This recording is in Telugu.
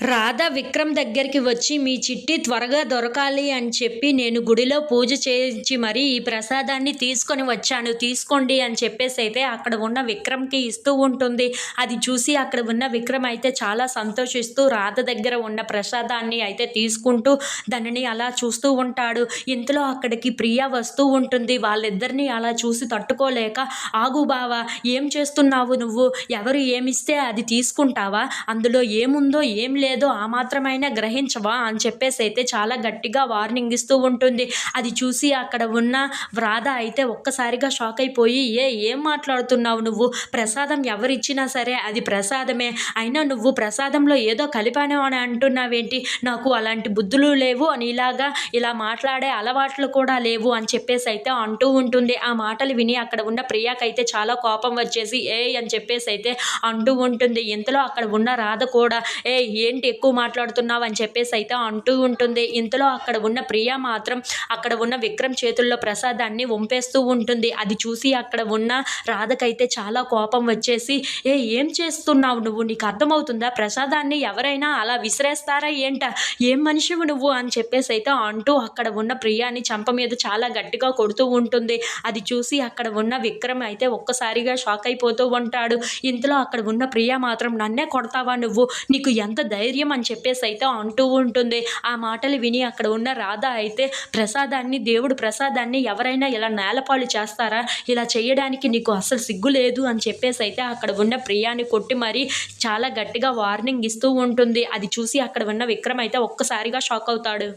రాధ విక్రమ్ దగ్గరికి వచ్చి మీ చిట్టి త్వరగా దొరకాలి అని చెప్పి నేను గుడిలో పూజ చేయించి మరీ ఈ ప్రసాదాన్ని తీసుకొని వచ్చాను. తీసుకోండి అని చెప్పేసి అయితే అక్కడ ఉన్న విక్రమ్కి ఇస్తూ ఉంటుంది. అది చూసి అక్కడ ఉన్న విక్రమ్ అయితే చాలా సంతోషిస్తూ రాధ దగ్గర ఉన్న ప్రసాదాన్ని అయితే తీసుకుంటూ దానిని అలా చూస్తూ ఉంటాడు. ఇంతలో అక్కడికి ప్రియా వస్తూ ఉంటుంది. వాళ్ళిద్దరిని అలా చూసి తట్టుకోలేక ఆగు బావా ఏం చేస్తున్నావు నువ్వు? ఎవరు ఏమిస్తే అది తీసుకుంటావా? అందులో ఏముందో ఏం లేదు. ఆ మాత్రమైనా గ్రహించవా అని చెప్పేసి అయితే చాలా గట్టిగా వార్నింగ్ ఇస్తూ ఉంటుంది. అది చూసి అక్కడ ఉన్న వ్రాధ అయితే ఒక్కసారిగా షాక్ అయిపోయి ఏ ఏం మాట్లాడుతున్నావు నువ్వు? ప్రసాదం ఎవరిచ్చినా సరే అది ప్రసాదమే. అయినా నువ్వు ప్రసాదంలో ఏదో కలిపాను అని అంటున్నావేంటి? నాకు అలాంటి బుద్ధులు లేవు అని ఇలాగా ఇలా మాట్లాడే అలవాట్లు కూడా లేవు అని చెప్పేసి అయితే అంటూ ఉంటుంది. ఆ మాటలు విని అక్కడ ఉన్న ప్రియాకైతే చాలా కోపం వచ్చేసి ఏ అని చెప్పేసి అయితే అంటూ ఉంటుంది. ఇంతలో అక్కడ ఉన్న రాధ కూడా ఏ ఏంటి ఎక్కువ మాట్లాడుతున్నావు అని చెప్పేసి అయితే అంటూ ఉంటుంది. ఇంతలో అక్కడ ఉన్న ప్రియ మాత్రం అక్కడ ఉన్న విక్రమ్ చేతుల్లో ప్రసాదాన్ని వంపేస్తూ ఉంటుంది. అది చూసి అక్కడ ఉన్న రాధకైతే చాలా కోపం వచ్చేసి ఏ ఏం చేస్తున్నావు నువ్వు? నీకు అర్థమవుతుందా? ప్రసాదాన్ని ఎవరైనా అలా విసిరేస్తారా ఏంట? ఏం మనిషివు నువ్వు? అని చెప్పేసి అయితే అంటూ అక్కడ ఉన్న ప్రియాని చంప మీద చాలా గట్టిగా కొడుతూ ఉంటుంది. అది చూసి అక్కడ ఉన్న విక్రమ్ అయితే ఒక్కసారిగా షాక్ అయిపోతూ ఉంటాడు. ఇంతలో అక్కడ ఉన్న ప్రియ మాత్రం నన్నే కొడతావా నువ్వు? నీకు ఎంత ధైర్యం అని చెప్పేసి అయితే అంటూ ఉంటుంది. ఆ మాటలు విని అక్కడ ఉన్న రాధ అయితే ప్రసాదాన్ని దేవుడు ప్రసాదాన్ని ఎవరైనా ఇలా నేలపాలు చేస్తారా? ఇలా చేయడానికి నీకు అసలు సిగ్గు లేదు అని చెప్పేసి అయితే అక్కడ ఉన్న ప్రియాని కొట్టి మరి చాలా గట్టిగా వార్నింగ్ ఇస్తూ ఉంటుంది. అది చూసి అక్కడ ఉన్న విక్రమ్ అయితే ఒక్కసారిగా షాక్ అవుతాడు.